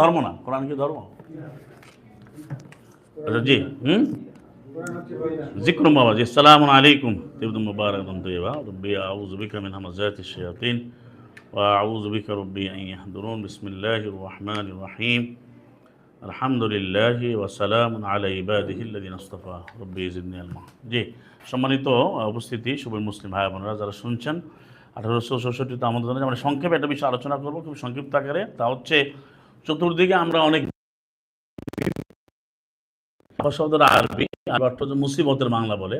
ধর্ম না, কোরআন কি ধর্ম? আচ্ছা জি, হুম? বাবা, জি সালাম আলাইকুম। তিবদুম মুবারক তৈবা রব্বি আউযু বিকা মিন হামাযাতি শায়াতিন, ওয়া আউযু বিকা রব্বি আন ইয়াহদুরুন। বিসমিল্লাহির জি, সম্মানিত উপস্থিতি শুভ মুসলিম ভাই বোনেরা যারা শুনছেন, আঠারোশো চৌষট্টিতে আমাদের জন্য আমরা সংক্ষেপে একটা বিষয় আলোচনা করব, খুব সংক্ষিপ্ত আকারে। তা হচ্ছে চতুর্দিকে আমরা অনেক শব্দটা আরবি, আর মুসিবতের বাংলা বলে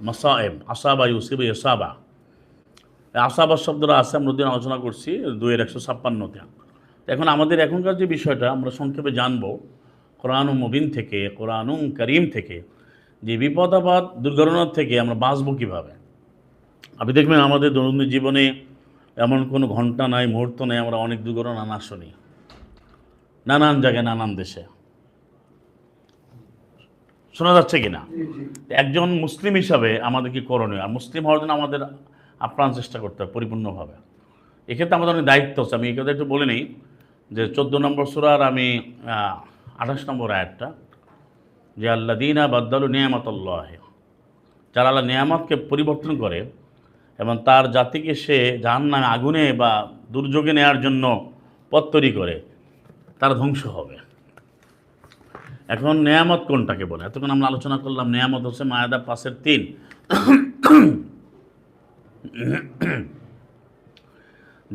মাসায়েব আসাবা ইউসিব ইসাবা আসাবা শব্দটা আছে, আমরা দিন আলোচনা করছি, দুইয়ের একশো ছাপ্পান্নতে এখন আমাদের এখনকার যে বিষয়টা, আমরা সংক্ষেপে জানব কোরআন মুবিন থেকে কোরআন করিম থেকে, যে বিপদ আপদ দুর্ঘটনার থেকে আমরা বাঁচবো কীভাবে? আপনি দেখবেন আমাদের দৈনন্দিন জীবনে এমন কোনো ঘণ্টা নাই, মুহূর্ত নাই, আমরা অনেক দুর্ঘটনা না শুনি নানান জায়গায় নানান দেশে। শোনা যাচ্ছে কি না? একজন মুসলিম হিসাবে আমাদের কি করণীয়? আর মুসলিম হওয়ার জন্য আমাদের আপ্রাণ চেষ্টা করতে হবে পরিপূর্ণভাবে। এক্ষেত্রে আমাদের অনেক দায়িত্ব আছে। আমি কথা একটু বলে নিই যে চোদ্দ নম্বর সুরার আমি আঠাশ নম্বর আয়াতটা যে আল্লা দিনা বাদ্দালু নিয়ামতল্লাহ যারা আল্লাহ নিয়ামতকে পরিবর্তন করে এবং তার জাতিকে সে জাহান্নামে আগুনে বা দুর্যোগে নেওয়ার জন্য পথ তৈরি করে তারা ধ্বংস হবে। এখন নেয়ামত কোনটাকে বলে? এতক্ষণ আমরা আলোচনা করলাম নেয়ামত হচ্ছে মায়াদা পাশের তিন।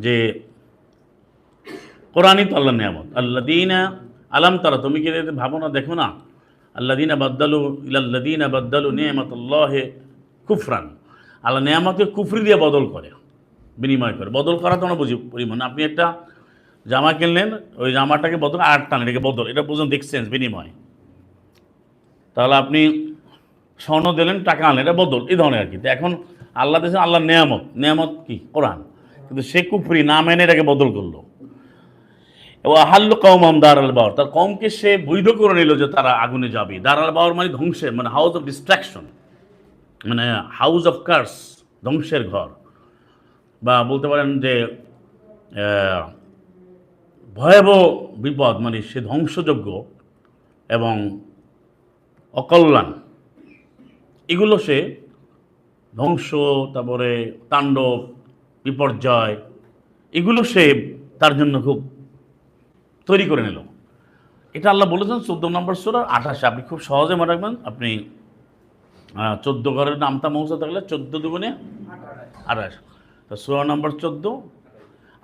যে কোরআনই তো আল্লাহ নিয়ামত। আল্লাদিনা আলাম তারা, তুমি কি এদের ভাবো না দেখো না? আল্লাদিনা বাদ্দালু ইলাল্লাদিনা বাদ্দালু নিয়ামতুল্লাহে কুফরান। আল্লাহ নিয়ামতকে কুফরি দিয়ে বদল করে, বিনিময় করে। বদল করা তো আমরা বুঝি, পরিমাণ। আপনি একটা জামা কিনলেন, ওই জামাটাকে বদল আর টান, এটাকে বদল, এটা বুঝুন এক্সচেঞ্জ বিনিময়। তাহলে আপনি স্বর্ণ দিলেন, টাকা আনলেন, এটা বদল, এই ধরনের আর কি। এখন আল্লাহ দেশেন আল্লাহ নেয়ামত নেয়ামত কি? কোরআন। কিন্তু সে কুফরি না মেনে এটাকে বদল করল। এবং আহাল্ল কম দার আল বাওয়ার, তার কমকে সে বৈধ করে নিল যে তারা আগুনে যাবে। দার আল বাওয়ার মানে ধ্বংসের মানে হাউস অফ ডিস্ট্রাকশন মানে হাউস অফ কার্স, ধ্বংসের ঘর। বা বলতে পারেন যে ভয়াবহ বিপদ মানে সে ধ্বংসযোগ্য এবং অকল্যাণ, এগুলো সে ধ্বংস, তারপরে তাণ্ডব, বিপর্যয়, এগুলো সে তার জন্য খুব তৈরি করে নিল। এটা আল্লাহ বলেছেন চোদ্দ নম্বর সুর আর আঠাশে। আপনি খুব সহজে মনে রাখবেন, আপনি চোদ্দ ঘরের নামটা মৌসা থাকলে চোদ্দ দুগুণে আঠাশ। তো সুরা নম্বর চোদ্দ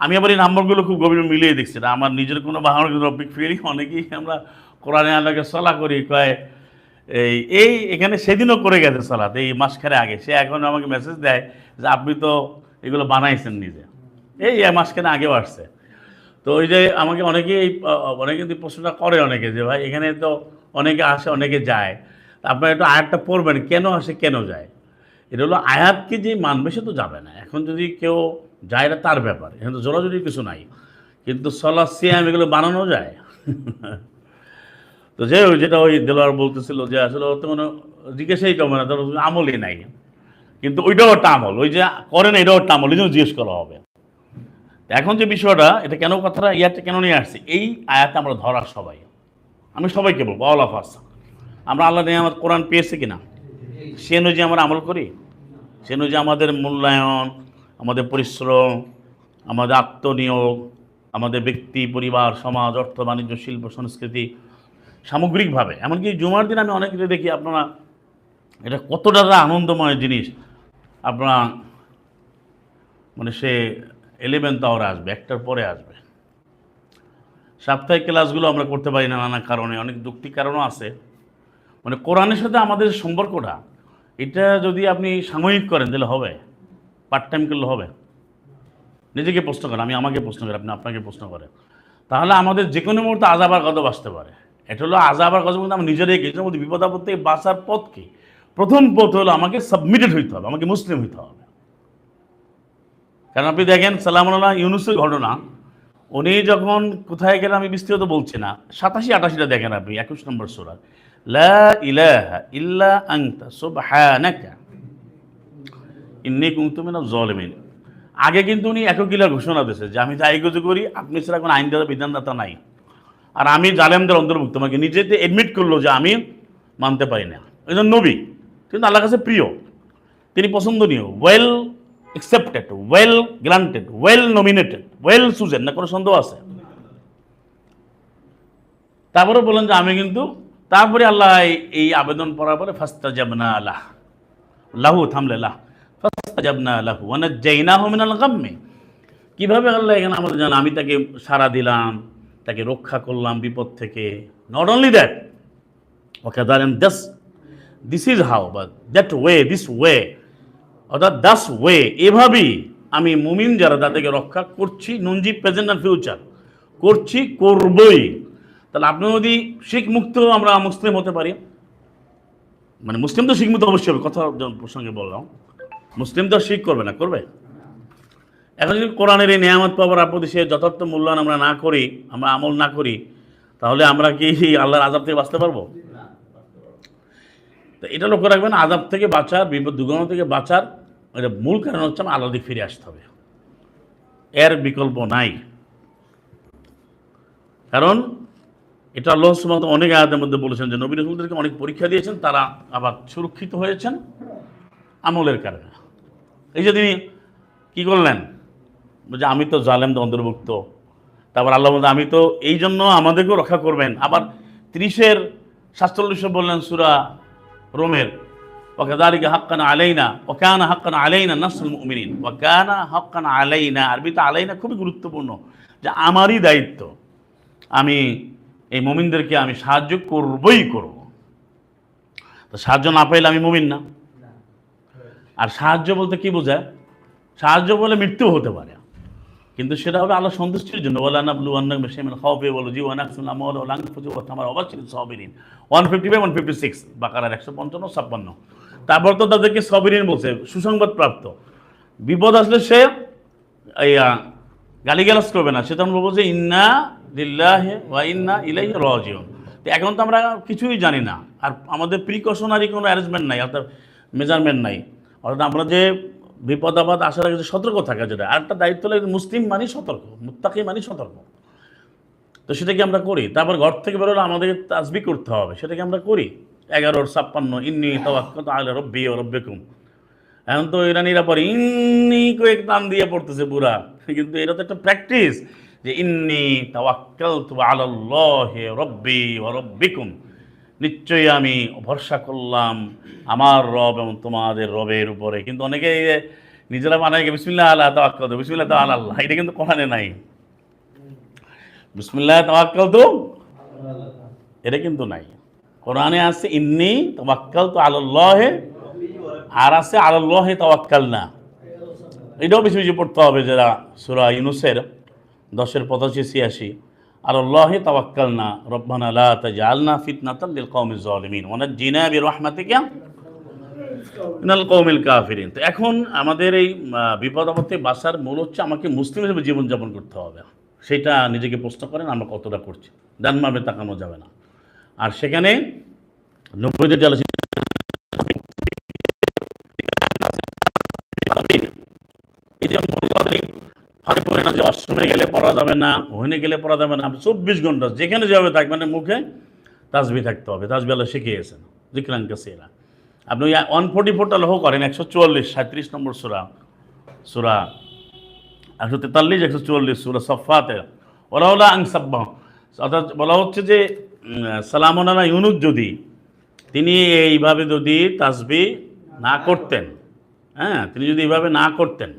আমি আবার এই নাম্বারগুলো খুব গভীর মিলিয়ে দেখছি না। আমার নিজের কোনো বাহানোর রব্বিক ফিরি, অনেকেই আমরা কোরআনে আল্লাহকে সলা করি, কয়, এই এই এখানে সেদিনও করে গেছে সলাত, এই মাসখানে আগে। সে এখন আমাকে মেসেজ দেয় যে, আপনি তো এগুলো বানাইছেন নিজে। এই মাসখানে আগেও আসছে। তো ওই যে আমাকে অনেকে এই অনেকে কিন্তু প্রশ্নটা করে অনেকে যে, ভাই, এখানে তো অনেকে আসে, অনেকে যায়। আপনারা একটু আয়াতটা পড়বেন, কেন আসে, কেন যায়? এটা হলো আয়াতকে যে মানবে, সে তো যাবে না। এখন যদি কেউ যায় এটা তার ব্যাপার। এখানে তো জোরাজুরি কিছু নাই। কিন্তু সলা সিয়াম এগুলো বানানো যায়? তো যে ওই যেটা ওই দেলোয়ার বলতেছিল যে আসলে ওর তো কোনো জিজ্ঞাসাই করবে না, তোর আমলই নাই। কিন্তু ওইটাও একটা আমল। ওই যে করেন এটাও একটা আমল। এই জন্য জিজ্ঞেস করা হবে। এখন যে বিষয়টা, এটা কেন কথাটা ইয়ারটা কেন নিয়ে আসছে? এই আয়াতে আমরা ধরার সবাই। আমি সবাইকে বলব অল অফ আস আমরা আল্লাহ নিয়ে আমার কোরআন পেয়েছে কিনা? সে অনুযায়ী আমরা আমল করি? সে অনুযায়ী আমাদের মূল্যায়ন আমাদের পরিশ্রম, আমাদের আত্মনিয়োগ, আমাদের ব্যক্তি, পরিবার, সমাজ, অর্থ, বাণিজ্য, শিল্প, সংস্কৃতি সামগ্রিকভাবে। এমনকি জুমার দিন আমি অনেক দেখি আপনারা, এটা কতটা আনন্দময় জিনিস। আপনারা মানে সে এলেভেন্থ আওয়ারে আসবে, একটার পরে আসবে। সাপ্তাহিক ক্লাসগুলো আমরা করতে পারি না নানা কারণে, অনেক যুক্তি কারণও আছে। মানে কোরআনের সাথে আমাদের সম্পর্কটা, এটা যদি আপনি সাময়িক করেন, তাহলে হবে। পার্ট টাইম করলে হবে। নিজেকে প্রশ্ন করেন, আমি আমাকে প্রশ্ন করি, আপনি আপনাকে প্রশ্ন করেন। তাহলে আমাদের যে কোনো মুহূর্তে আজাবার গজব আসতে পারে। এটা হলো আজাবার গজব কিন্তু আমি নিজেরাই কিছুর মধ্যে বিপদ আপদ থেকে বাঁচার পথ কি? প্রথম পথ হলো আমাকে সাবমিটেড হইতে হবে, আমাকে মুসলিম হইতে হবে। কারণ আপনি দেখেন সালামুল্লাহ ইউনুসের ঘটনা। উনি যখন কোথায় গেলেন আমি বিস্তৃত বলছি না, সাতাশি, আটাশিটা দেখেন আপনি, একুশ নম্বর সোরা। লা ইল্লা আনতা, সুবহানাকা। ইন্নী জালিমিন। আগে কিন্তু উনি এককিলা ঘোষণা দিয়েছে যে আমি যাই কিছু করি, আপনি ছাড়া কোনো আইনদাতা, বিধানদাতা নাই। আর আমি জালেমদের অন্তর্ভুক্ত, আমাকে নিজেতে এডমিট করল যে আমি মানতে পারি না। এই জন্য নবী, কিন্তু আল্লাহর কাছে প্রিয়। তিনি পছন্দনীয় well accepted well granted well nominated well chosen না কোনো সন্দেহ আছে? তারপরে বললেন যে আমি কিন্তু, তারপরে আল্লাহ এই- আবেদন পড়ার পরে ফাস্তা যাবনা আল্লাহ লাহু থামলে লাহ। কীভাবে আল্লাহ এখানে আমাদের জানা আমি তাকে সাড়া দিলাম, তাকে রক্ষা করলাম বিপদ থেকে। নট অনলি দ্যাট ওকে দাঁড়েন দাস, দিস ইজ হাউ, বা দ্যাট ওয়ে, দিস ওয়ে, অর্থাৎ দাস ওয়ে, এভাবেই আমি মুমিন যারা, তাদেরকে রক্ষা করছি, নঞ্জি প্রেজেন্ট অ্যান্ড ফিউচার। করছি, করবই। তাহলে আপনি যদি শিখ মুক্ত আমরা মুসলিম হতে পারি মানে মুসলিম তো শিখ মুক্ত অবশ্যই কথা প্রসঙ্গে বললাম। মুসলিম তো শিখ করবে না, করবে? এখন যদি কোরআনের এই নিয়ামত পাওয়ার আপদ সে যথার্থ মূল্যায়ন আমরা না করি, আমরা আমল না করি, তাহলে আমরা কি আল্লাহর আজাব থেকে বাঁচতে পারব? তো এটা লক্ষ্য রাখবেন আজাব থেকে বাঁচার, বিপদ দুর্ঘটনা থেকে বাঁচার, এটা মূল কারণ হচ্ছে আমার আল্লাহ ফিরে আসতে হবে। এর বিকল্প নাই। কারণ এটা আল্লাহ সুমত অনেক আয়াতের মধ্যে বলেছেন যে, নবী রসুলদেরকে অনেক পরীক্ষা দিয়েছেন, তারা আবার সুরক্ষিত হয়েছেন আমলের কারণে। এই যে তিনি কী করলেন? যে আমি তো জালেমদের অন্তর্ভুক্ত। তারপর আল্লাহ বলতে আমি তো এই জন্য আমাদেরকেও রক্ষা করবেন। আবার ত্রিশের সাতচল্লিশে বললেন সুরা রোমের ওকাদারিকে হাক্কান আলাইনা ওকানা হাক্কান আলাইনা নাসুল মুমিনিন। ওকানা হাক্কান আলাইনা, আরবিতে আলাইনা খুবই গুরুত্বপূর্ণ, যে আমারই দায়িত্ব। আমি এই মুমিনদেরকে আমি সাহায্য করবই করব। তো সাহায্য না পাইলে আমি মুমিন না। আর সাহায্য বলতে কি বোঝায়? সাহায্য বলে মৃত্যু হতে পারে। কিন্তু সেটা হবে আল্লাহ সন্তুষ্টির জন্য। One fifty five one fifty six বাকারার একশো পঞ্চান্ন ছাপ্পান্ন তারপর তো তাদেরকে সবিরিন বলছে সুসংবাদ প্রাপ্ত বিপদ আসলে সে গালিগালাজ করবে না সে তখন বলব যে ইন্না দিল্লাহে ওয়া ইন্না ইলাই রাজিউন তো এখন তো আমরা কিছুই জানি না আর আমাদের প্রিকশনারি কোনো অ্যারেঞ্জমেন্ট নাই অর্থাৎ মেজারমেন্ট নাই অর্থাৎ আমরা যে বিপদ, আপদ আসার আগে সতর্ক থাকা যেটা, আরেকটা দায়িত্ব হলো মুসলিম মানি সতর্ক, মুত্তাকি মানি সতর্ক। তো সেটা কি আমরা করি। তারপর ঘর থেকে বেরোলে আমাদেরকে তাসবি করতে হবে সেটা কি আমরা করি। এগারোর ছাপ্পান্ন, ইন্নি তাওয়াক্কাত আলা রব্বি রব্বিকুম। এখন তো ইরানিরা পরে ইন্নি কয়েক টান দিয়ে পড়তেছে পুরা কিন্তু এটা তো একটা প্র্যাকটিস যে ইন্নি তাওয়াক্কালতু আলাল্লাহি রব্বি রব্বিকুম। নিশ্চয়ই আমি ভরসা করলাম আমার রব এবং তোমাদের রবের উপরে। কিন্তু অনেকে নিজেরা বানায় বিসমিল্লাহ, আল্লাহ, তাওয়াক্কাল তো, বিসমিল্লাহ তাওয়াল আল্লাহ এটা কিন্তু কোরআনে নাই। বিসমিল্লাহ, তাওয়াক্কাল তো, এটা কিন্তু নাই। কোরআনে আছে, ইন্নি তাওয়াক্কাল তো আলাল্লাহে আর আছে আল্লাহে তাওয়াক্কাল না এটাও বেশি বেশি পড়তে হবে যারা সুরা ইউনুসের দশের পঁচাশি, ছিয়াশি। আল্লাহে তাওয়াক্কাল না রব্বানা লা তাজআলনা ফিতনাতাল লিল কওমিজ জালিমিন ওয়া নাজ্জিনা বিরহমাতিকা মিনাল কওমিল কাফিরিন। তো এখন আমাদের এই বিপদ আপদ বাঁচার মূল হচ্ছে আমাকে মুসলিম হিসেবে জীবনযাপন করতে হবে। সেটা নিজেকে প্রশ্ন করেন, আমরা কতটা করছি। ডানমাবে তাকানো যাবে না। আর সেখানে নব্বই আলোচনা ফাঁকে পড়ে না যে অষ্টমে গেলে পড়া যাবে না, ওখানে গেলে পড়া যাবে না, চব্বিশ ঘণ্টা যেখানে যাবে থাকবে না মুখে তাজবি থাকতে হবে। তাজবি আল্লাহ শিখিয়েছেন। জিক্রান কাসিরা। আপনি ওই ওয়ান ফোর্টি ফোরটা লহ করেন, একশো চুয়াল্লিশ, সাঁত্রিশ নম্বর সুরা সুরা একশো তেতাল্লিশ, একশো চুয়াল্লিশ, সুরা সফাতে ওরা হলো আংসাব্বাহ অর্থাৎ বলা হচ্ছে যে সালামনা ইউনুক যদি তিনি এইভাবে যদি তাসবি না করতেন হ্যাঁ তিনি যদি এইভাবে না করতেন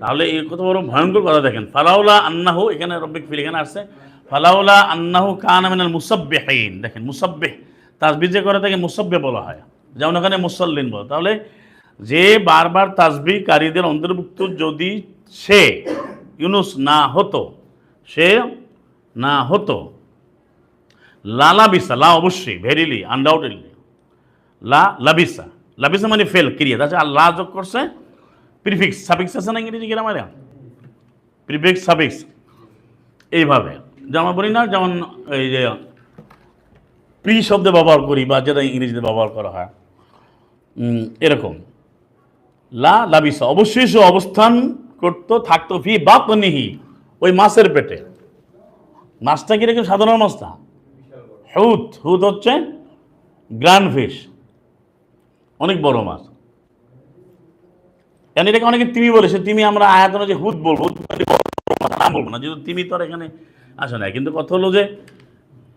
তাহলে এই কত বড় ভয়ঙ্কর কথা দেখেন। ফালাউলা আন্নাহু, এখানে রব্বিক ফিল এখানে আসছে। ফালাউলা আন্নাহু কান মিনাল মুসাব্বিহিন। দেখেন, মুসাব্বিহ, তাসবিহ যে করে তাকে মুসাব্বিহ বলা হয়। যেমন ওখানে মুসল্লিন বলে। তাহলে যে বারবার তাসবিহকারীদের অন্তর্ভুক্ত যদি সে ইউনুস না হতো, সে না হতো, লালাবিসা, লা অবশ্যই, ভেরিলি আনডাউটেডলি লা লাবিসা। লাবিসা মানে ফেল, ক্রিয়া। তাছাড়া লা যোগ করছে প্রিফিক্স সাফিক্স আছে না ইংরেজি গ্রামারে প্রিফিক্স সাফিক্স এইভাবে। যেমন বলি না, যেমন এই যে প্রি শব্দে ব্যবহার করি বা যেটা ইংরেজিতে ব্যবহার করা হয়। এরকম। লা, লাবিসা। অবশ্যই সে অবস্থান করতো, থাকতো ফি বাতনিহি, ওই মাছের পেটে। মাছটা কীরকম সাধারণ মাছ না? হুত হুত হচ্ছে গ্রান্ড ফিশ অনেক বড় মাছ। কেন এটাকে অনেকে তিমি বলে সে তিমি আমরা আয়াতনে যে হুদ বলব নাম বলব না যেহেতু তিমি তো আর এখানে আসে না কিন্তু কথা হলো যে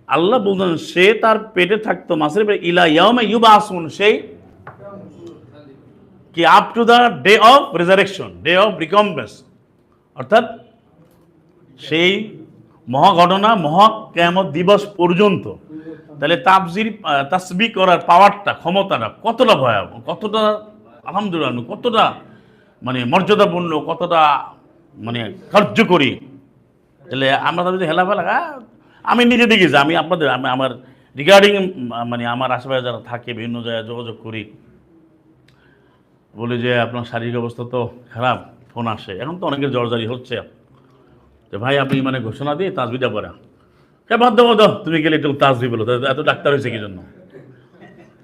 আল্লাহ বলতেন সে তার পেটে থাকতো মাছের পেটে ইলা ইয়ামে ইউবা আসুন সেই কি up to the day of resurrection day of recompense অর্থাৎ সেই মহাঘটনা মহা কেমত দিবস পর্যন্ত। তাহলে তাবজির আহ, তাসবি করার পাওয়ারটা ক্ষমতাটা কতটা ভয়াবহ কতটা আলহামদুলিল্লাহ কতটা মানে মর্যাদাপূর্ণ, কতটা মানে কার্যকরী। তাহলে আমরা যদি হেলাফেলা আমি নিজে দেখি দেখেছি আমি আপনাদের, আমি আমার রিগার্ডিং মানে আমার আশেপাশে যারা থাকে, বিভিন্ন জায়গায় যোগাযোগ করি, বলি যে আপনার শারীরিক অবস্থা তো খারাপ, ফোন আসে। এখন তো অনেকের জর্জারি হচ্ছে। যে ভাই, আপনি মানে ঘোষণা দিয়ে তাজবিটা পড়া কে বাদ দেবো দাও তুমি গেলে একটু তাজবি বলো। তো এত ডাক্তার হয়েছে কি জন্য?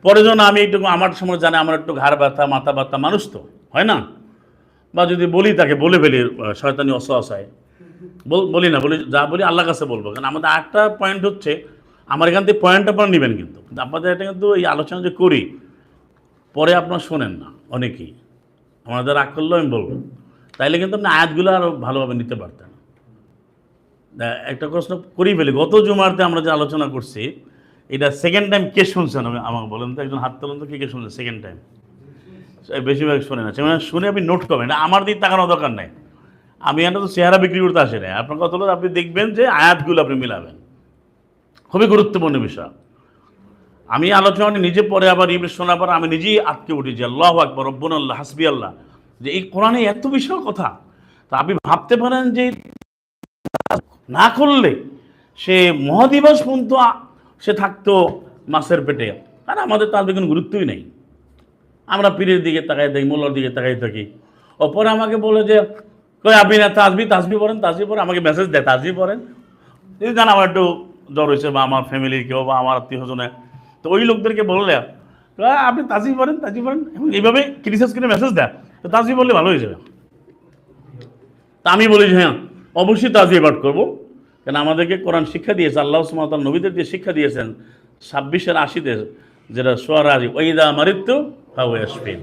পরে যখন আমি একটু আমার সময় জানে, আমার একটু ঘাড় ব্যথা, মাথা ব্যথা, মানুষ তো, হয় না? বা যদি বলি তাকে, বলে ফেলি শয়তানি অসহায় বল- না, বলি, যা বলি আল্লাহ কাছে বলব। কারণ আমাদের একটা পয়েন্ট হচ্ছে, আমার এখান থেকে পয়েন্ট আপনারা নেবেন কিন্তু। আপনাদের এটা কিন্তু এই আলোচনা যে করি, পরে আপনারা শোনেন না, অনেকেই। আমাদের রাগ করলেও আমি বলব। তাইলে কিন্তু আপনি আয়াতগুলো আরও ভালোভাবে নিতে পারতেন। একটা প্রশ্ন করেই ফেলি, গত জুমারতে আমরা যে আলোচনা করছি, এটা সেকেন্ড টাইম কে শুনছেন? আমি আমাকে বলেন তো, একজন হাত তোলেন তো, কে কে শুনছেন সেকেন্ড টাইম বেশিরভাগ শুনে না। মানে শুনে আপনি নোট করবেন আমার দিক তাকানোর দরকার নাই। আমি এটা তো চেহারা বিক্রি করতে আসি না আপনার কথা হলো আপনি দেখবেন যে আয়াতগুলো আপনি মিলাবেন। খুবই গুরুত্বপূর্ণ বিষয়। আমি আলোচনা নিজে পরে আবার ইবলিশ শোনার পর আমি নিজেই আটকে উঠি যে আল্লাহ আকবর, রব্বন আল্লাহ, হাসবি আল্লাহ। যে এই কোরআনে এত বিষয় কথা। তা আপনি ভাবতে পারেন যে না করলে সে মহাদিবস পর্যন্ত সে থাকতো মাছের পেটে। আর আমাদের তার কোনো গুরুত্বই নেই। আমরা পীরের দিকে তাকাই থাকি, মোল্লার দিকে তাকাই থাকি। ওপরে আমাকে বলে যে, কই আপনি না তাজবি তাজবি পড়েন তাজবি পড়েন, আমাকে মেসেজ দেয়, তাজবি পড়েন। যদি জান আমার একটু জ্বর হয়েছে বা আমার ফ্যামিলির কেউ বা আমার আত্মীয় স্বজনে তো ওই লোকদেরকে বললে আপনি তাজবি পড়েন তাজবি পড়েন, এবং এইভাবে ক্রিটিসাইজ করে মেসেজ দেয়। তো তাজবি বললে ভালো হয়ে যাবে। তা আমি বলি যে হ্যাঁ অবশ্যই তাজবি পাঠ করব। কেন আমাদেরকে কোরআন শিক্ষা দিয়েছে, আল্লাহ সুমাতাল নবীদের দিয়ে শিক্ষা দিয়েছেন, ছাব্বিশের আশিতে, যেটা সোয়ারাজি ওইদা মারিত্য হাউ আসবেন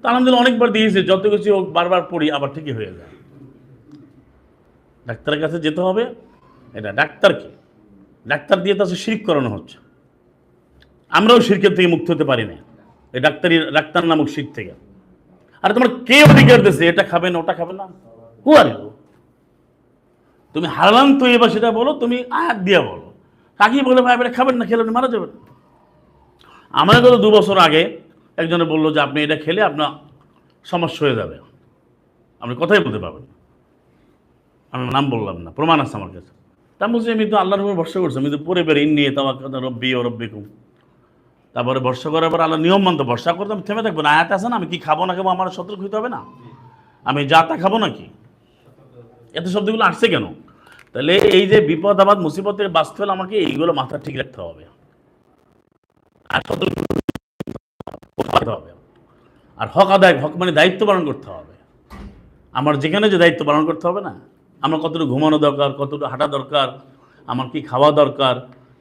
তা আলহামদুলিল্লাহ অনেকবার দিয়েছে, যত কিছু হোক বারবার পড়ি, আবার ঠিকই হয়ে যায়। ডাক্তারের কাছে যেতে হবে, এটা ডাক্তারকে ডাক্তার দিয়ে তার শিরিক করানো হচ্ছে। আমরাও শিরকের থেকে মুক্ত হতে পারি না। এই ডাক্তারি, ডাক্তার নামক শির থেকে। আর তোমার কে অধিকার দিয়েছে? এটা খাবে না, ওটা খাবে না। হু আর? তুমি হারালাম তো এবার সেটা বলো, তুমি আয়াত দিয়ে বলো। কাকি বলে, ভাই এটা খাবেন না খেলেন মারা যাবেন? আমার গত দু বছর আগে একজনে বলল যে, আপনি এটা খেলে আপনার সমস্যা হয়ে যাবে। আপনি কথাই বলতে পারবেন। আমি নাম বললাম না, প্রমাণ আছে আমার কাছে। তা বলছি, আমি তো আল্লাহর উপর ভরসা করছি, আমি তো পরে বের ইন নিয়ে তোমার রব্বি ও রব্বিকুম। তারপরে ভরসা করার পর আল্লাহ নিয়ম মানতে ভরসা করতে আমি থেমে থাকব না। আয়াত আছে না, আমি কি খাব না খাব, আমার সতর্ক হইতে হবে না? আমি যা তা খাব নাকি? এত শব্দগুলো আসছে কেন? তাহলে এই যে বিপদ, আবাদ, মুসিবতের হলে আমাকে এইগুলো মাথা ঠিক রাখতে হবে। আর সতর্ক করতে হবে। আর হক আদায়, হক মানে দায়িত্ব পালন করতে হবে। আমার যেখানে যে দায়িত্ব পালন করতে হবে না, আমার কতটুকু ঘুমানো দরকার, কতটুকু হাঁটা দরকার, আমার কি খাওয়া দরকার,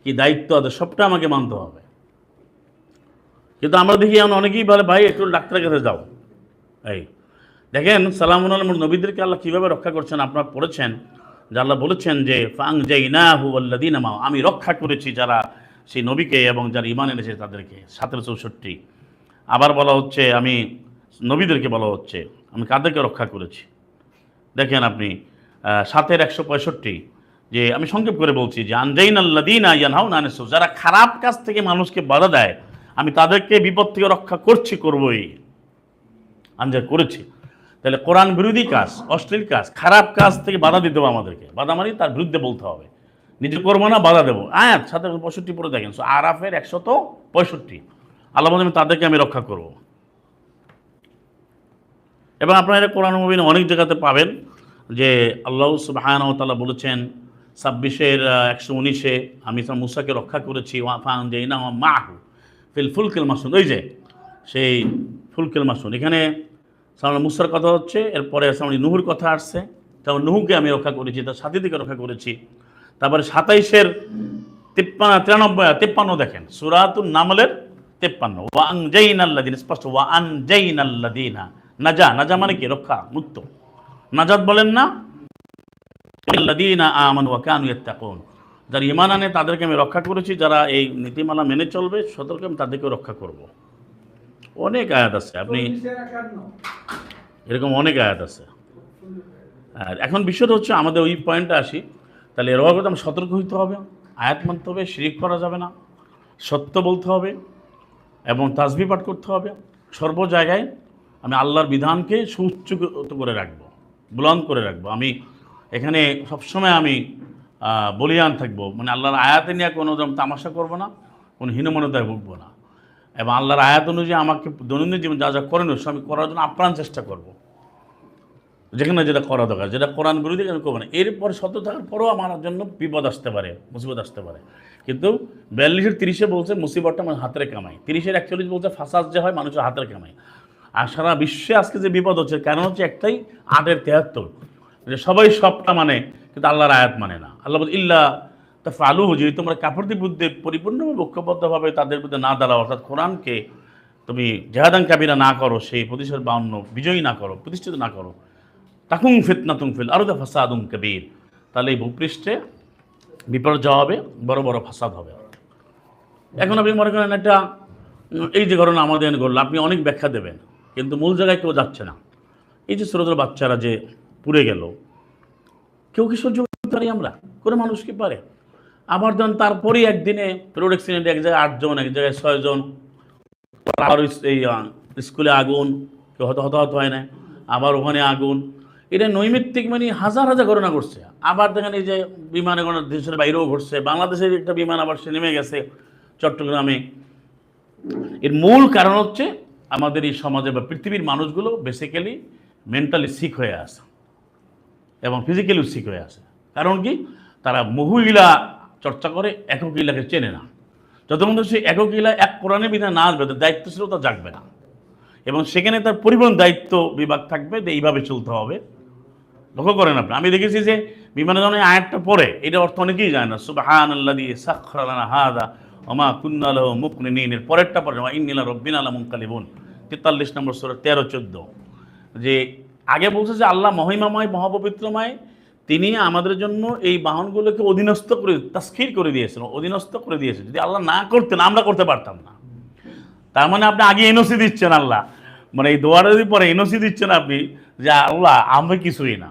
কি দায়িত্ব আছে, সবটা আমাকে মানতে হবে। কিন্তু আমরা দেখি এখন অনেকেই বলে, ভাই, একটু ডাক্তারের কাছে যাও। এই, দেখেন, সালামুন আলম নবীদেরকে আল্লাহ কীভাবে রক্ষা করছেন, আপনারা পড়েছেন, যে আল্লাহ বলেছেন যে, ফাং জাই না হু আমি রক্ষা করেছি যারা সেই নবীকে এবং যারা ইমান এনেছে তাদেরকে, সাতেরো চৌষট্টি। আবার বলা হচ্ছে, আমি নবীদেরকে বলা হচ্ছে, আমি কাদেরকে রক্ষা করেছি। দেখেন আপনি সাতের একশো পঁয়ষট্টি, যে আমি সংক্ষেপ করে বলছি যে, আনজাইন আল্লাদিন আয়ানহাউ নানেসু যারা খারাপ কাজ থেকে মানুষকে বাধা দেয়, আমি তাদেরকে বিপদ থেকে রক্ষা করছি, করবই। আনজার করেছি। তাহলে কোরআন বিরোধী কাজ, অশ্লীল কাজ, খারাপ কাজ থেকে বাধা দিতে হবে আমাদেরকে। বাধা মানে তার বিরুদ্ধে বলতে হবে। নিজে করব না, বাধা দেবো। আয়াত সাথে পঁয়ষট্টি পরে দেখেন, সো আরাফের একশত পঁয়ষট্টি। আল্লাহ আমি তাদেরকে আমি রক্ষা করব। এবং আপনারা কোরআন মুবিন অনেক জায়গাতে পাবেন যে আল্লাহ সুবাহান তালা বলেছেন, ছাব্বিশের একশো উনিশে আমি তার মুসাকে রক্ষা করেছি ওয়াফান যে না মাহু ফিল ফুলকেল মাসুন ওই যে, সেই ফুলকেল মাসুন এখানে সামনে মুসার কথা হচ্ছে, এরপরে সামনে নুহুর কথা আসছে। তেমন নুহুকে আমি রক্ষা করেছি, তার সাথীদেরকে রক্ষা করেছি। তারপরে সাতাইশের তিপ্পান্ন, তিরানব্বই, তিপ্পান্ন দেখেন, সুরাতুন নামলের তিপ্পান্ন। ওয়া আং জাইন আল্লাদিন স্পষ্ট, ওয়া আন জাইন আল্লাদিনা নাজা নাজা মানে কি? রক্ষা, মুক্ত। নাজাত বলেন না আল্লাদিনা আমান ওয়া কানু ইয়াত্তাকুন। যারা ইমান আনে, তাদেরকে আমি রক্ষা করেছি। যারা এই নীতিমালা মেনে চলবে, সতর্ক আমি তাদেরকে রক্ষা করব। অনেক আয়াত আছে। আপনি এরকম অনেক আয়াত আছে। আর এখন বিষয়টা হচ্ছে, আমাদের ওই পয়েন্টে আসি। তাহলে এর অভাবে সতর্ক হইতে হবে। আয়াত মানতে হবে, শিরিক করা যাবে না। সত্য বলতে হবে। এবং তাসবি পাঠ করতে হবে। সর্ব জায়গায় আমি আল্লাহর বিধানকে সুউচ্চ করে রাখব, বুলন্দ করে রাখব। আমি এখানে সবসময় আমি বলিয়ান থাকব। মানে আল্লাহর আয়াতে নিয়ে কোনো তামাশা করব না, কোনো হীনমনতায় ভুগবো না। এবং আল্লাহর আয়াত অনুযায়ী আমাকে দৈনন্দিন জীবন যা যা করেন আমি করার জন্য আপ্রাণ চেষ্টা করব। যেখানে যেটা করা দরকার যেটা কোরআন বিরোধী আমি করব না। এরপর সত্য থাকার পরেও আমার জন্য বিপদ আসতে পারে মুসিবত আসতে পারে। কিন্তু বিয়াল্লিশের তিরিশে বলছে মুসিবতটা আমার হাতের কামাই। তিরিশের একচল্লিশ বলছে ফাঁসাস যে হয় মানুষের হাতের কামাই। আর সারা বিশ্বে আজকে যে বিপদ হচ্ছে কারণ হচ্ছে একটাই? আটের তেহাত্তর। যে সবাই সবটা মানে কিন্তু আল্লাহর আয়াত মানে না। আল্লাহ বলছে, ইল্লা তা ফালু যদি তোমরা কাপড়দি বুদ্ধে পরিপূর্ণভাবে ঐক্যবদ্ধভাবে তাদের মধ্যে না দাঁড়াও অর্থাৎ কোরআনকে তুমি জেহাদান কাবিরা না করো সেই প্রতিষ্ঠার বাউন্ন বিজয়ী না করো প্রতিষ্ঠিত না করো তাকুং ফিতনা তুং ফিল আরও ফাসাদুম কবির। তাহলে এই ভূপৃষ্ঠে বিপর্যয় হবে বড় বড় ফাসাদ হবে। এখন আপনি মনে করেন একটা এই যে ঘটনা আমাদের ঘটলো, আপনি অনেক ব্যাখ্যা দেবেন, কিন্তু মূল জায়গায় কেউ যাচ্ছে না। এই যে ছোটো ছোটো বাচ্চারা যে পুড়ে গেল, কেউ কি সহ্য করতে পারি আমরা? কোনো মানুষ কি পারে? আবার ধরেন তারপরেই একদিনে রোড অ্যাক্সিডেন্টে এক জায়গায় আটজন, এক জায়গায় ছয়জন, আবার এই স্কুলে আগুন, কেউ হত হতাহত হয় না। আবার ওখানে আগুন এটা নৈমিত্তিক মানে হাজার হাজার ঘটনা ঘটছে। আবার দেখেন এই যে বিমানে কোনো দেশের বাইরেও ঘটছে, বাংলাদেশের একটা বিমান আবার সে নেমে গেছে চট্টগ্রামে। এর মূল কারণ হচ্ছে আমাদের এই সমাজে বা পৃথিবীর মানুষগুলো বেসিক্যালি মেন্টালি সিক হয়ে আসে এবং ফিজিক্যালিও সিক হয়ে আসে কারণ কি? তারা মহুইলা চর্চা করে একক ইলাকে চেনে না। যতক্ষণ সে একক ইলা এক কোরআনে বিধান না আসবে, তার দায়িত্বশীলতা জাগবে না। এবং সেখানে তার পরিবহন দায়িত্ব বিভাগ থাকবে এইভাবে চলতে হবে। লক্ষ্য করেন আপনি, আমি দেখেছি যে বিমানে যখন আয়াতটা পড়ে এটা অর্থ অনেকেই জানে না সুবাহান আল্লাহ দিয়ে সাক্ষরানা হাদা ওমা কুন্নাল মুকনিন এর পরেরটা পরে ইন্নিলা রব্বিন আলা মুনকালিবুন তেতাল্লিশ নম্বর সুরা তেরো চোদ্দ, যে আগে বলছে যে আল্লাহ মহিমাময়, মহাপবিত্রময়, তিনি আমাদের জন্য এই বাহনগুলোকে অধীনস্থ করে তাস্কির করে দিয়েছেন, অধীনস্থ করে দিয়েছেন, যদি আল্লাহ না করতেন, আমরা করতে পারতাম না। তার মানে আপনি আগে এনওসি দিচ্ছেন আল্লাহ মানে এই দোয়ারে যদি পরে এনওসি দিচ্ছেন আপনি, যে আল্লাহ, আমরা কিছুই না।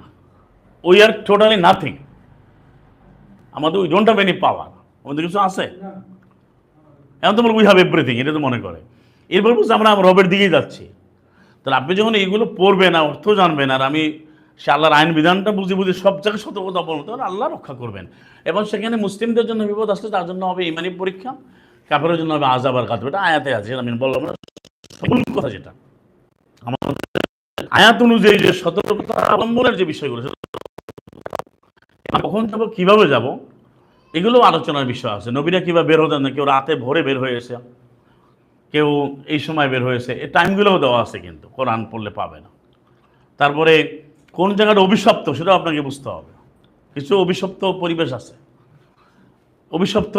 উই আর টোটালি নাথিং আমাদের we don't have any power আমাদের কিছু আছে? এখন তো উই হ্যাভ এভরিথিং এটা তো মনে করে। এরপর বলছে আমরা রবের দিকেই যাচ্ছি। তাহলে আপনি যখন এইগুলো পড়বেন, আর অর্থ জানবেন, আর আমি সে আল্লাহর আইন বিধানটা বুঝে বুঝে সব জায়গায় সতর্কতা বলবেন তাহলে আল্লাহ রক্ষা করবেন। এবং সেখানে মুসলিমদের জন্য বিপদ আসলে তার জন্য হবে ইমানি পরীক্ষা কাপড়ের জন্য হবে আজাব আর কাতবে এটা আয়াতে আছে আমি বললাম না। মূল কথা যেটা। আমাদের আয়াত অনুযায়ী যে সতর্কতা অবলম্বনের যে বিষয়গুলো কখন যাব, কীভাবে যাব? এগুলো আলোচনার বিষয় আছে। নবীরা কীভাবে বের হতেন? না কেউ রাতে ভোরে বের হয়েছে কেউ এই সময় বের হয়েছে এই টাইমগুলোও দেওয়া আছে কিন্তু, কোরআন পড়লে পাবে না। তারপরে কোন জায়গাটা অভিশপ্ত, সেটাও আপনাকে বুঝতে হবে। কিছু অভিশপ্ত পরিবেশ আছে। অভিশপ্ত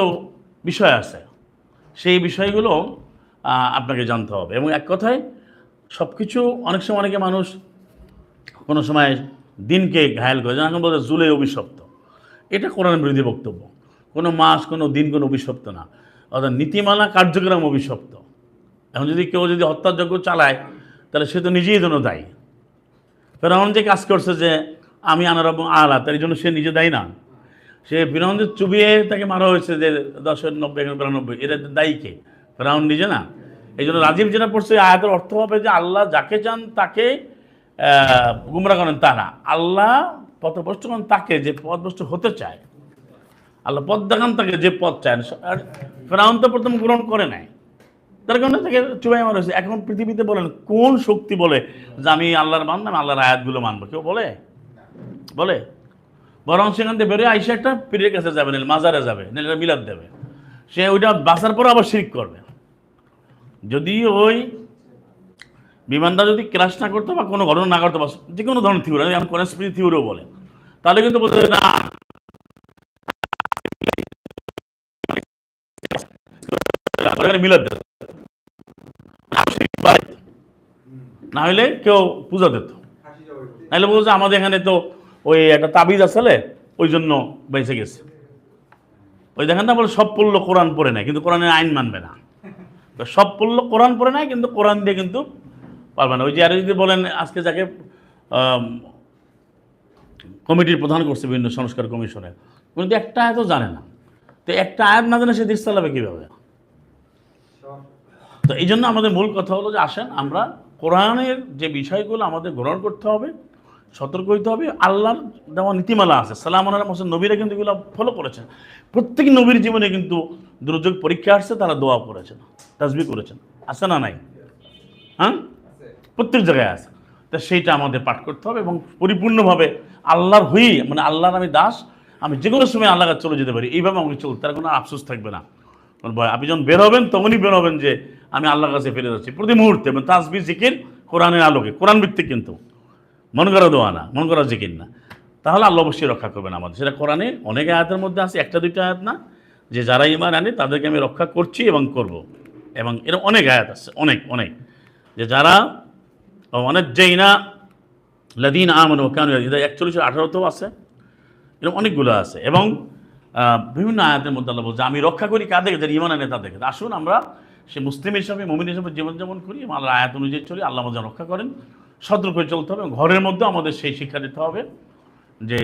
বিষয় আছে। সেই বিষয়গুলো আপনাকে জানতে হবে। এবং এক কথায় সব কিছু অনেক সময় অনেকে মানুষ কোনো সময় দিনকে ঘায়াল করে, যেমন বলতে জুলে অভিশপ্ত। এটা কোরআন বিরোধী বক্তব্য। কোনো মাস, কোনো দিন, কোনো অভিশপ্ত না। অর্থাৎ নীতিমালা, কার্যক্রম অভিশপ্ত। এখন যদি কেউ যদি হত্যাযজ্ঞ চালায়, তাহলে সে তো নিজেই জন্য দায়ী। ফেরাউন যে কাজ করছে যে, আমি আনারব আলা তার জন্য সে নিজে দায়ী না। সে ফিরাউনকে চুবিয়ে তাকে মারা হয়েছে যে দশের নব্বই এখানে বিরানব্বই, এটা দায়ী কে? ফেরাউন নিজে না। এই জন্য রাজীব যেটা পড়ছে আয়াতের অর্থ হবে যে আল্লাহ যাকে চান তাকে গুমরা করেন তা না আল্লাহ পথভ্রষ্ট তাকে যে পথভ্রষ্ট হতে চায়, আল্লাহ পথ দেখান তাকে যে পথ চায়, আর ফেরাউন তো প্রথম গ্রহণ করে নাই। তার কারণে তাকে চুবাই মারা হয়েছে। এখন পৃথিবীতে বলেন, কোন শক্তি বলে যে আমি আল্লাহর মানলাম আল্লাহর আয়াতগুলো মানবো? কেউ বলে? বলে? বরং সেখান থেকে বেরোয় আইসা একটা পীরের কাছে যাবে, নিলে মাজারে যাবে, নিলে মিলাদ দেবে। সে ওইটা বাঁচার পর আবার শিরিক করবে। যদি ওই বিমানটা যদি ক্রাশ না করতো বা কোনো ঘটনা না করতে পারতো যে কোনো ধরনের থিওরি আমি কনস্পিরেসি থিওরিও বলে। তাহলে কিন্তু বলতে না না হলে কেউ পূজা দিত। নাহলে বলছে আমাদের এখানে তো ওই একটা তাবিজ আসলে ওই জন্য বেঁচে গেছে। ওই দেখেন না, বলে সব পড়ল কোরআন পড়ে নেয় কিন্তু কোরআনের আইন মানবে না। সব পড়ল কোরআন পড়ে নেয় কিন্তু কোরআন দিয়ে কিন্তু পারবে না। ওই যে আর যদি বলেন, আজকে যাকে কমিটির প্রধান করছে বিভিন্ন সংস্কার কমিশনে কিন্তু একটা আয়াতও জানে না। তো একটা আয়াত না জানে সে দেশ চালাবে কীভাবে? তো এই জন্য আমাদের মূল কথা হলো যে আসেন, আমরা কোরআনের যে বিষয়গুলো আমাদের গ্রহণ করতে হবে, সতর্ক হইতে হবে, আল্লাহর দেওয়া নীতিমালা আছে। সালাম আলাম হোসেন নবীরা কিন্তু এগুলো ফলো করেছেন। প্রত্যেক নবীর জীবনে কিন্তু দুর্যোগ পরীক্ষা আসছে, তারা দোয়া করেছেন তাসবি করেছেন। আছে না নাই? হ্যাঁ? প্রত্যেক জায়গায় আছে। তা সেইটা আমাদের পাঠ করতে হবে এবং পরিপূর্ণভাবে আল্লাহর হয়েই মানে আল্লাহর আমি দাস, আমি যে কোনো সময় আল্লাহ চলে যেতে পারি। এইভাবে আমাকে চলতে তার কোনো আফসোস থাকবে না। ভয় আপনি যখন বের হবেন, তখনই বের হবেন যে আমি আল্লাহর কাছে ফিরে যাচ্ছি। প্রতি মুহূর্তে মানে তাসবি জিকির, কোরআনের আলোকে। কোরআন ভিত্তিক কিন্তু। মন করা দোয়া না, মন করা জিকির না। তাহলে আল্লাহ অবশ্যই রক্ষা করবেন আমাদের। সেটা কোরআনে অনেক আয়াতের মধ্যে আছে, একটা, দুইটা আয়াত না? যে যারা ইমান আনে, তাদেরকে আমি রক্ষা করছি এবং করব। এবং এর অনেক আয়াত আছে, অনেক অনেক। যে যারা অনেক যেই না লাদিন আমন কানু এটা একচল্লিশ আঠারোতেও আছে। এরকম অনেকগুলো আছে। এবং বিভিন্ন আয়াতের মধ্যে আল্লাহ বলছে, আমি রক্ষা করি কাদেরকে যারা ইমান আনে তাদেরকে আসুন আমরা সে মুসলিম হিসাবে, মমিন হিসাবে জীবনযাপন করি, এবং আল্লাহ আয়াত অনুযায়ী চলি, আল্লাহ আমাদের রক্ষা করেন, সতর্ক হয়ে চলতে হবে ঘরের মধ্যে আমাদের সেই শিক্ষা দিতে হবে যে,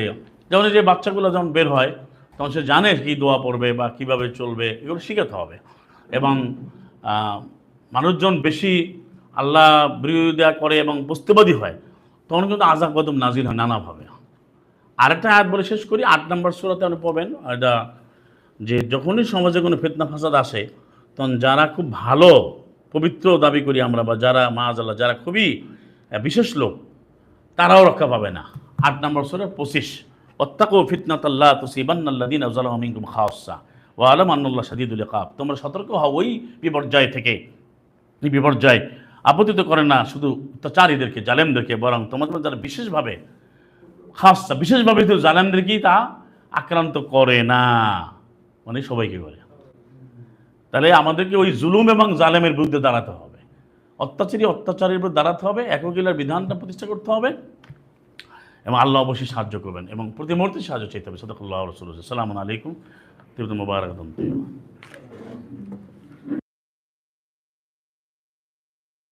যেমন যে বাচ্চাগুলো যখন বের হয়, তখন সে জানে কী দোয়া পড়বে বা কীভাবে চলবে, এগুলো শিখাতে হবে। এবং মানুষজন বেশি আল্লাহ বিরোধিতা করে এবং বস্তুবাদী হয়, তখন কিন্তু আজাব কদম নাজির হয় নানাভাবে আরেকটা আয়াত বলে শেষ করি, আট নম্বর সুরাতে আপনি পাবেন, এটা যে যখনই সমাজে কোনো ফিতনা ফাসাদ আসে, তখন যারা খুব ভালো, পবিত্র দাবি করি আমরা, বা যারা মাজাল্লাহ যারা খুবই বিশেষ লোক, তারাও রক্ষা পাবে না। আট নম্বর সুরে পঁচিশ অত্তাকো ফিতনাতাল্লাহ তুসিবান্নাল্লাদিন আফজালমিনকুম খাওসা ও আলম আন্নুল্লাহ সাদিদুল কাপ তোমরা সতর্ক হও ওই বিপর্যয় থেকে বিপর্যয় আপত্তিত করে না, শুধু অত্যাচারীদেরকে জালেমদেরকে, বরং তোমাদের যারা বিশেষভাবে খাসা বিশেষভাবে তো জালেমদেরকেই তা আক্রান্ত করে না? মানে সবাইকে করে। তাহলে আমাদেরকে ওই জুলুম এবং জালেমের বিরুদ্ধে দাঁড়াতে হবে। অত্যাচারী অত্যাচারের বিরুদ্ধে দাঁড়াতে হবে একগিলার বিধানটা প্রতিষ্ঠা করতে হবে এবং আল্লাহ অবশ্যই সাহায্য করবেন এবং প্রতি মুহূর্তে সাহায্য চাইতে হবে। সদকুল্লাহ রসুল সালাম আলাইকুম। তিরুদ মুবারক